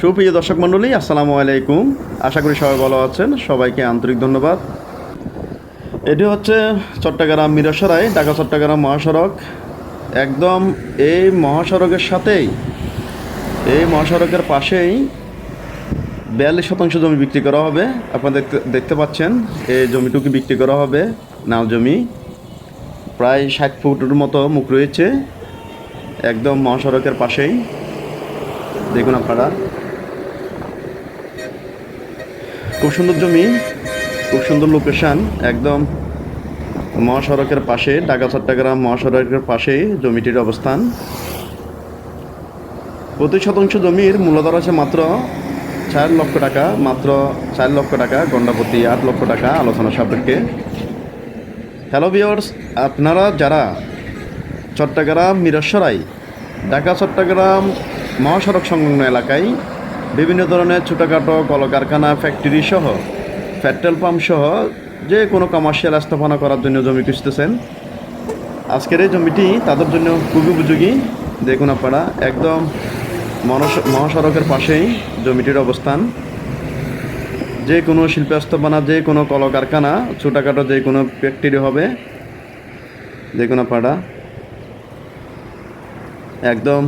সুপ্রিয় দর্শক মণ্ডলী, আসসালামু আলাইকুম। আশা করি সবাই ভালো আছেন। সবাইকে আন্তরিক ধন্যবাদ। এটি হচ্ছে চট্টগ্রাম মিরসরাই, ঢাকা চট্টগ্রাম মহাসড়ক। একদম এই মহাসড়কের সাথেই, এই মহাসড়কের পাশেই বিয়াল্লিশ শতাংশ জমি বিক্রি করা হবে। আপনারা দেখতে দেখতে পাচ্ছেন, এই জমিটুকু বিক্রি করা হবে নাও জমি। প্রায় ষাট ফুটের মতো মুখ রয়েছে। একদম মহাসড়কের পাশেই। দেখুন আপনারা। খুব সুন্দর জমি, খুব সুন্দর লোকেশান একদম মহাসড়কের পাশে ঢাকা চট্টগ্রাম মহাসড়কের পাশেই জমিটির অবস্থান। প্রতি শতাংশ জমির মূলধর আছে মাত্র চার লক্ষ টাকা, মাত্র চার লক্ষ টাকা গন্ডাপতি আট লক্ষ টাকা আলোচনা সাপেক্ষে। হ্যালো ভিওর্স আপনারা যারা চট্টগ্রাম মিরসরাই ঢাকা চট্টগ্রাম মহাসড়ক সংলগ্ন এলাকায় বিভিন্ন ধরনের ছোটোখাটো কলকারখানা ফ্যাক্টরি সহ পেট্রোল পাম্প সহ যে কোনো কমার্শিয়াল স্থাপনা করার জন্য জমি খুঁজতেছেন। আজকের এই জমিটি তাদের জন্য খুবই উপযোগী। দেখুন আপনারা, একদম মহাসড়কের পাশেই জমিটির অবস্থান। যে কোনো শিল্প স্থাপনা, যে কোনো কলকারখানা, ছোটোখাটো যে কোনো ফ্যাক্টরি হবে। দেখুন আপনারা, একদম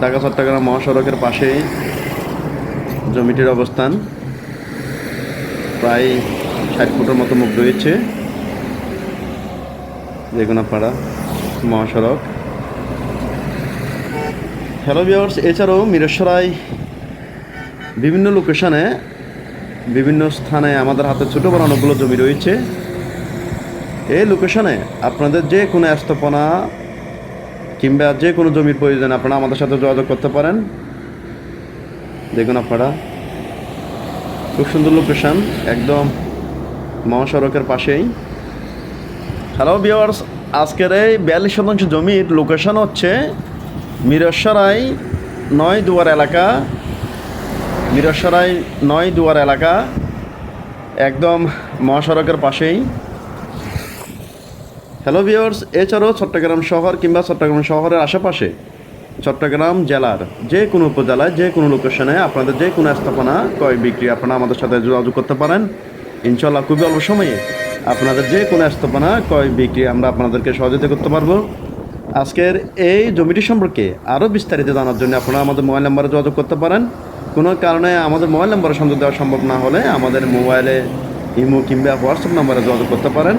ঢাকা, চট্টগ্রাম মহাসড়কের পাশেই জমিটির অবস্থান। প্রায় ষাট ফুটের মতো মুখ রয়েছে। আপনারা মহাসড়ক। হ্যালো ভিওর্স এছাড়াও মিরেশ্বরাই বিভিন্ন লোকেশনে বিভিন্ন স্থানে আমাদের হাতে ছোটো বড় অনেকগুলো জমি রয়েছে। এই লোকেশনে আপনাদের যে কোনো স্থাপনা কিংবা যে কোনো জমির প্রয়োজন, আপনারা আমাদের সাথে যোগাযোগ করতে পারেন। দেখুন আপনারা। খুব সুন্দর লোকেশন একদম মহাসড়কের পাশেই। হ্যালো ভিওয়ার্স আজকের এই বিয়াল্লিশ শতাংশ জমির লোকেশন হচ্ছে মিরসরাই নয় দুয়ার এলাকা। মিরসরাই নয় দুয়ার এলাকা, একদম মহাসড়কের পাশেই। হ্যালো ভিওর্স এছাড়াও চট্টগ্রাম শহর কিংবা চট্টগ্রাম শহরের আশেপাশে চট্টগ্রাম জেলার যে কোনো উপজেলায়, যে কোনো লোকেশনে আপনাদের যে কোনো স্থাপনা, ক্রয়, বিক্রি আপনারা আমাদের সাথে যোগাযোগ করতে পারেন। ইনশাল্লাহ খুবই অল্প সময়ে আপনাদের যে কোনো স্থাপনা, ক্রয়, বিক্রি আমরা আপনাদেরকে সহযোগিতা করতে পারব। আজকের এই জমিটি সম্পর্কে আরও বিস্তারিত জানার জন্য আপনারা আমাদের মোবাইল নাম্বারে যোগাযোগ করতে পারেন। কোনো কারণে আমাদের মোবাইল নাম্বারে সংযোগ দেওয়া সম্ভব না হলে আমাদের মোবাইলে ইমো কিংবা হোয়াটসঅ্যাপ নাম্বারে যোগাযোগ করতে পারেন।